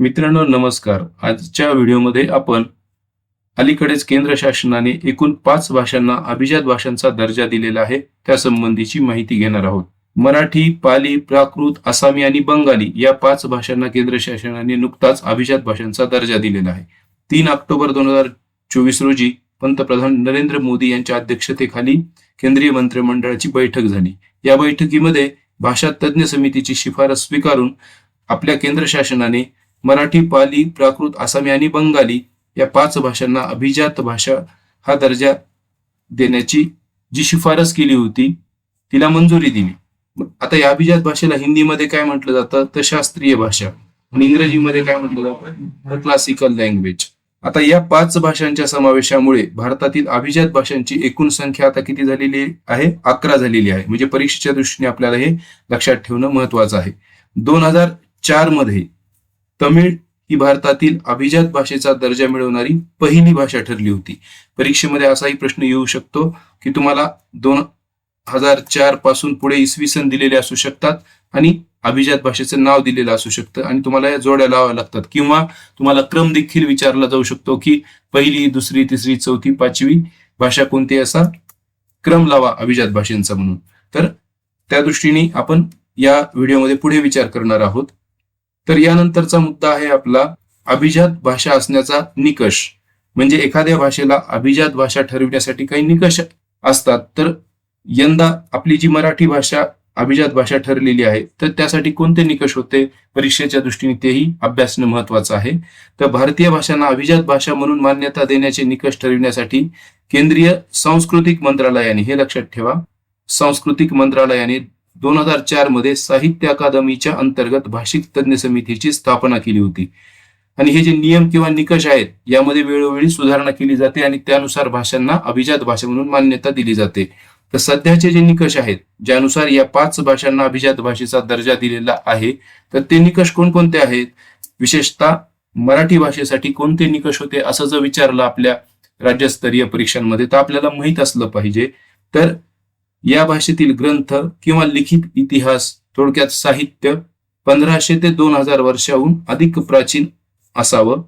मित्रांनो नमस्कार. आजच्या व्हिडिओमध्ये आपण अलीकडेच केंद्र शासनाने एकूण पाच भाषांना अभिजात भाषांचा दर्जा दिलेला आहे. त्या संबंधीची माहिती घेणार आहोत. मराठी पाली प्राकृत आसामी आणि बंगाली या पाच भाषांना केंद्र शासनाने नुकताच अभिजात भाषांचा दर्जा दिलेला आहे. तीन ऑक्टोबर दोन हजार चोवीस रोजी पंतप्रधान नरेंद्र मोदी यांच्या अध्यक्षतेखाली केंद्रीय मंत्रिमंडळाची बैठक झाली. या बैठकीमध्ये भाषा तज्ज्ञ समितीची शिफारस स्वीकारून आपल्या केंद्र शासनाने मराठी पाली प्राकृत आसामी आणि बंगाली या पाच भाषांना अभिजात भाषा हा दर्जा देण्याची जी शिफारस केली होती तिला मंजुरी दिली. आता या अभिजात भाषेला हिंदीमध्ये काय म्हटलं जातं? तर शास्त्रीय भाषा. आणि इंग्रजीमध्ये काय म्हटलं जातं? क्लासिकल लँग्वेज आता या पाच भाषांच्या समावेशामुळे भारतातील अभिजात भाषांची एकूण संख्या आता किती झालेली आहे? अकरा झालेली आहे. म्हणजे परीक्षेच्या दृष्टीने आपल्याला हे लक्षात ठेवणं महत्वाचं आहे. दोन हजार चारमध्ये तमिळ ही भारतातील अभिजात भाषेचा दर्जा मिळवणारी पहिली भाषा ठरली होती. परीक्षेमध्ये असाही प्रश्न येऊ शकतो की तुम्हाला दोन हजार चारपासून पुढे इसवी सन दिलेले असू शकतात आणि अभिजात भाषेचं नाव दिलेलं असू शकतं आणि तुम्हाला या जोड्या लावाव्या लागतात. किंवा तुम्हाला क्रम देखील विचारला जाऊ शकतो की पहिली दुसरी तिसरी चौथी पाचवी भाषा कोणती असा क्रम लावा अभिजात भाषेंचा म्हणून. तर त्या दृष्टीने आपण या व्हिडिओमध्ये पुढे विचार करणार आहोत. तर यानंतरचा मुद्दा आहे आपला अभिजात भाषा असण्याचा निकष. म्हणजे एखाद्या भाषेला अभिजात भाषा ठरविण्यासाठी काही निकष असतात. तर यंदा आपली जी मराठी भाषा अभिजात भाषा ठरलेली आहे तर त्यासाठी कोणते निकष होते? परीक्षेच्या दृष्टीने तेही अभ्यासणं महत्वाचं आहे. तर भारतीय भाषांना अभिजात भाषा म्हणून मान्यता देण्याचे निकष ठरविण्यासाठी केंद्रीय सांस्कृतिक मंत्रालयाने हे लक्षात ठेवा सांस्कृतिक मंत्रालयाने दोन हजार चारमध्ये साहित्य अकादमीच्या अंतर्गत भाषिक तज्ञ समितीची स्थापना केली होती. आणि हे जे नियम किंवा निकष आहेत यामध्ये वेळोवेळी सुधारणा केली जाते आणि त्यानुसार भाषांना अभिजात भाषा म्हणून मान्यता दिली जाते. तर सध्याचे जे निकष आहेत ज्यानुसार या पाच भाषांना अभिजात भाषेचा दर्जा दिलेला आहे तर ते निकष कोणकोणते आहेत? विशेषतः मराठी भाषेसाठी कोणते निकष होते असं जर विचारलं आपल्या राज्यस्तरीय परीक्षांमध्ये तर आपल्याला माहीत असलं पाहिजे. तर या भाषेतील ग्रंथ किंवा लिखित इतिहास थोडक्यात साहित्य पंधराशे ते दोन हजार वर्षाहून अधिक प्राचीन असावं.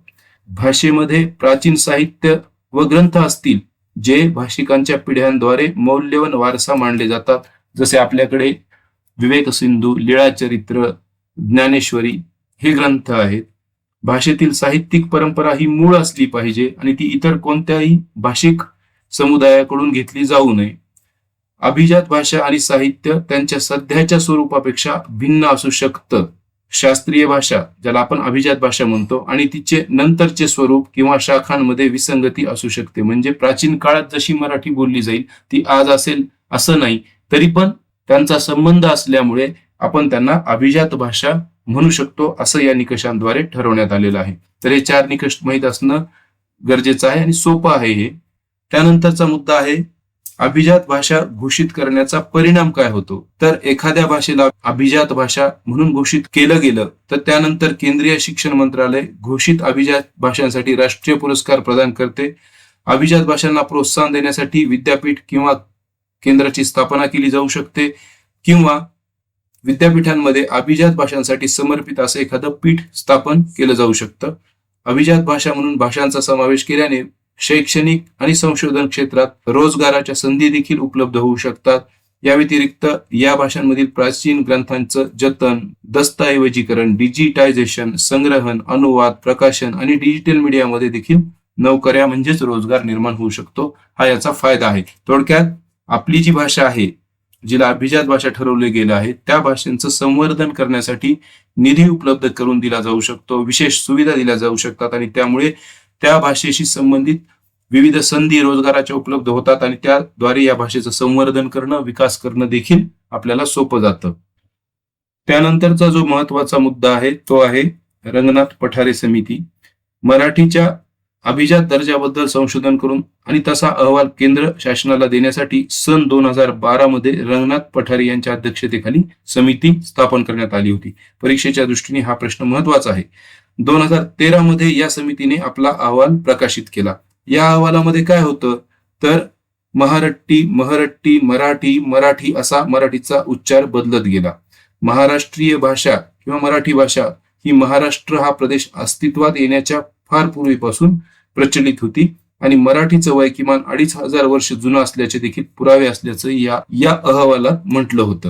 भाषेमध्ये प्राचीन साहित्य व ग्रंथ असतील जे भाषिकांच्या पिढ्यांद्वारे मौल्यवान वारसा मानले जातात. जसे आपल्याकडे विवेक सिंधू लीळा चरित्र ज्ञानेश्वरी हे ग्रंथ आहेत. भाषेतील साहित्यिक परंपरा ही मूळ असली पाहिजे आणि ती इतर कोणत्याही भाषिक समुदायाकडून घेतली जाऊ नये. अभिजात भाषा आणि साहित्य त्यांच्या सध्याच्या स्वरूपापेक्षा भिन्न असू शकतं. शास्त्रीय भाषा ज्याला आपण अभिजात भाषा म्हणतो आणि तिचे नंतरचे स्वरूप किंवा शाखांमध्ये विसंगती असू शकते. म्हणजे प्राचीन काळात जशी मराठी बोलली जाईल ती आज असेल असं नाही. तरी पण त्यांचा संबंध असल्यामुळे आपण त्यांना अभिजात भाषा म्हणू शकतो असं या निकषांद्वारे ठरवण्यात आलेलं आहे. तर हे चार निकष माहीत असणं गरजेचं आहे आणि सोपं आहे हे. त्यानंतरचा मुद्दा आहे अभिजात भाषा घोषित करण्याचा परिणाम काय होतो? तर एखाद्या भाषेला अभिजात भाषा म्हणून घोषित केलं गेलं तर त्यानंतर केंद्रीय शिक्षण मंत्रालय घोषित अभिजात भाषांसाठी राष्ट्रीय पुरस्कार प्रदान करते. अभिजात भाषांना प्रोत्साहन देण्यासाठी विद्यापीठ किंवा केंद्राची स्थापना केली जाऊ शकते किंवा विद्यापीठांमध्ये अभिजात भाषांसाठी समर्पित असं एखादं पीठ स्थापन केलं जाऊ शकतं. अभिजात भाषा म्हणून भाषांचा समावेश केल्याने शैक्षणिक आणि संशोधन क्षेत्रात रोजगाराच्या संधी देखील उपलब्ध होऊ शकतात. या व्यतिरिक्त या भाषांमधील प्राचीन ग्रंथांचं जतन दस्तऐवजीकरण डिजिटायझेशन संग्रहण अनुवाद प्रकाशन आणि डिजिटल मीडियामध्ये देखील नोकऱ्या म्हणजेच रोजगार निर्माण होऊ शकतो हा याचा फायदा आहे. थोडक्यात आपली जी भाषा आहे जिला अभिजात भाषा ठरवले गेलं आहे त्या भाषेचं संवर्धन करण्यासाठी निधी उपलब्ध करून दिला जाऊ शकतो विशेष सुविधा दिल्या जाऊ शकतात आणि त्यामुळे त्या भाषेशी संबंधित विविध संधी रोजगाराच्या उपलब्ध होतात आणि त्याद्वारे या भाषेचं संवर्धन करणं विकास करणं देखील आपल्याला सोपं जातं. त्यानंतरचा जो महत्त्वाचा मुद्दा आहे तो आहे रंगनाथ पठारे समिती. मराठीच्या अभिजात दर्जाबद्दल संशोधन करून आणि तसा अहवाल केंद्र शासनाला देण्यासाठी सन दोन हजार बारा मध्ये रंगनाथ पठारे यांच्या अध्यक्षतेखाली समिती स्थापन करण्यात आली होती. परीक्षेच्या दृष्टीने हा प्रश्न महत्त्वाचा आहे. दोन हजार तेरा मध्ये या समितीने आपला अहवाल प्रकाशित केला. या अहवालामध्ये काय होतं? तर महारट्टी महरट्टी मराठी मराठी असा मराठीचा उच्चार बदलत गेला. महाराष्ट्रीय भाषा किंवा मराठी भाषा ही महाराष्ट्र हा प्रदेश अस्तित्वात येण्याच्या फार पूर्वीपासून प्रचलित होती आणि मराठीचं वय किमान अडीच हजार वर्ष जुनं असल्याचे देखील पुरावे असल्याचं या या अहवालात म्हटलं होतं.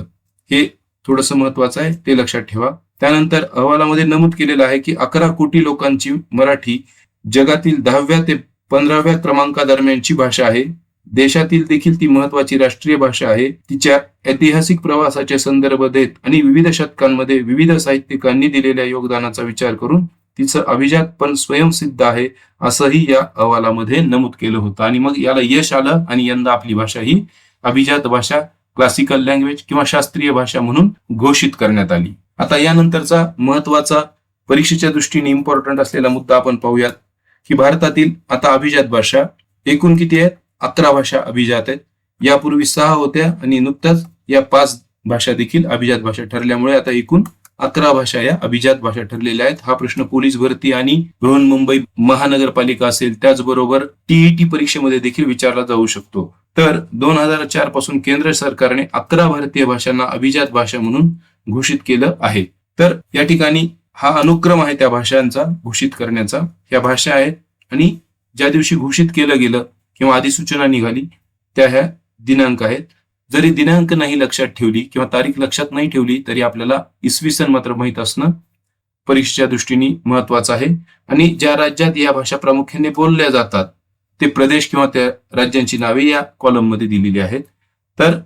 हे थोडंसं महत्वाचं आहे ते लक्षात ठेवा. त्यानंतर अहवालामध्ये नमूद केलेलं आहे की अकरा कोटी लोकांची मराठी जगातील दहाव्या ते पंधराव्या क्रमांकादरम्यानची भाषा आहे. देशातील देखील ती महत्वाची राष्ट्रीय भाषा आहे. तिच्या ऐतिहासिक प्रवासाचे संदर्भ देत आणि विविध शतकांमध्ये विविध साहित्यिकांनी दिलेल्या योगदानाचा विचार करून तिचं अभिजात पण स्वयंसिद्ध आहे असंही या अहवालामध्ये नमूद केलं होतं. आणि मग याला यश आलं आणि यंदा आपली भाषा ही अभिजात भाषा क्लासिकल लँग्वेज किंवा शास्त्रीय भाषा म्हणून घोषित करण्यात आली. आता यानंतरचा महत्त्वाचा परीक्षेच्या दृष्टीने इम्पॉर्टंट असलेला मुद्दा आपण पाहूयात की भारतातील आता अभिजात भाषा एकूण किती आहेत? अकरा भाषा अभिजात आहेत. यापूर्वी सहा होत्या आणि नुकत्याच या पाच भाषा देखील अभिजात भाषा ठरल्यामुळे आता एकूण अकरा भाषा या अभिजात भाषा ठरलेल्या आहेत. हा प्रश्न पोलीस भरती आणि बृहन्मुंबई महानगरपालिका असेल त्याचबरोबर टीईटी परीक्षेमध्ये देखील विचारला जाऊ शकतो. तर दोन हजार चारपासून केंद्र सरकारने अकरा भारतीय भाषांना अभिजात भाषा म्हणून घोषित केलं आहे. तर या ठिकाणी हा अनुक्रम आहे त्या भाषांचा घोषित करण्याचा. ह्या भाषा आहेत आणि ज्या दिवशी घोषित केलं गेलं किंवा अधिसूचना निघाली त्या ह्या दिनांक आहेत. जरी दिनांक नाही लक्षात ठेवली किंवा तारीख लक्षात नाही ठेवली तरी आपल्याला इसवी सन मात्र माहीत असणं परीक्षेच्या दृष्टीने महत्वाचं आहे. आणि ज्या राज्यात या भाषा प्रामुख्याने बोलल्या जातात ते प्रदेश किंवा त्या राज्यांची नावे या कॉलममध्ये दिलेली आहेत. तर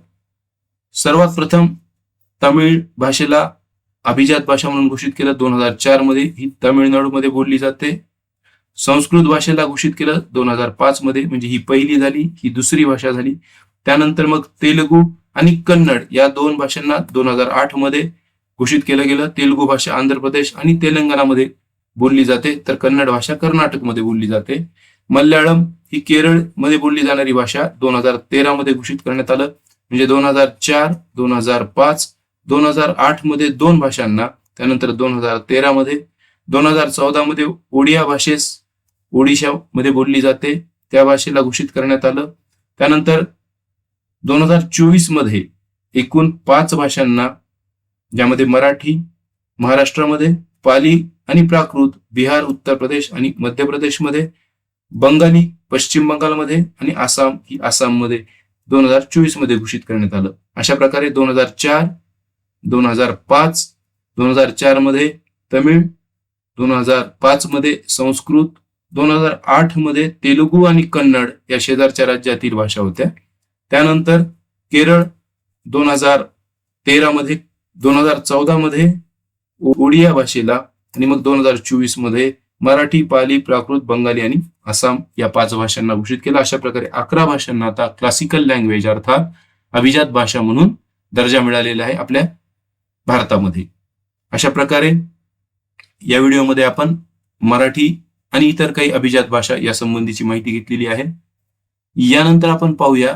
सर्वात प्रथम तमिळ भाषेला अभिजात भाषा म्हणून घोषित केलं. दोन हजार चारमध्ये ही तामिळनाडूमध्ये बोलली जाते. संस्कृत भाषेला घोषित केलं दोन हजार पाच मध्ये म्हणजे ही पहिली झाली ही दुसरी भाषा झाली. त्यानंतर मग तेलुगू आणि कन्नड या दोन भाषांना दोन हजार आठमध्ये घोषित केलं गेलं. तेलुगू भाषा आंध्र प्रदेश आणि तेलंगणामध्ये बोलली जाते. तर कन्नड भाषा कर्नाटकमध्ये बोलली जाते. मल्याळम ही केरळमध्ये बोलली जाणारी भाषा दोन हजार तेरा मध्ये घोषित करण्यात आलं. म्हणजे दोन हजार चार दोन हजार पाच दोन हजार आठमध्ये दोन भाषांना त्यानंतर दोन हजार तेरा मध्ये दोन हजार चौदा मध्ये ओडिया भाषेस ओडिशामध्ये बोलली जाते. त्या भाषेला घोषित करण्यात आलं. त्यानंतर दोन हजार चोवीसमध्ये एकूण पाच भाषांना ज्यामध्ये मराठी महाराष्ट्रामध्ये पाली आणि प्राकृत बिहार उत्तर प्रदेश आणि मध्य प्रदेशमध्ये बंगाली पश्चिम बंगालमध्ये आणि आसाम ही आसाममध्ये दोन हजार चोवीसमध्ये घोषित करण्यात आलं. अशा प्रकारे दोन हजार चार दोन हजार पाच दोन हजार चारमध्ये तमिळ दोन हजार पाच मध्ये संस्कृत दोन हजार आठमध्ये तेलुगू आणि कन्नड या शेजारच्या राज्यातील भाषा होत्या. त्यानंतर केरळ दोन हजार तेरा मध्ये दोन हजार चौदा मध्ये ओडिया भाषेला आणि मग दोन हजार चोवीसमध्ये मराठी पाली प्राकृत बंगाली आणि आसाम या पाच भाषांना घोषित केलं. अशा प्रकारे अकरा भाषांना आता क्लासिकल लँग्वेज अर्थात अभिजात भाषा म्हणून दर्जा मिळालेला आहे. आपल्या भारतामध्ये. अशा प्रकारे या व्हिडिओमध्ये आपण मराठी आणि इतर काही अभिजात भाषा या संबंधीची माहिती घेतलेली आहे. यानंतर आपण पाहूया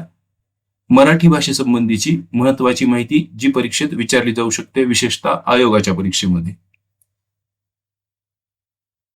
मराठी भाषेसंबंधीची महत्वाची माहिती जी परीक्षेत विचारली जाऊ शकते विशेषतः आयोगाच्या परीक्षेमध्ये.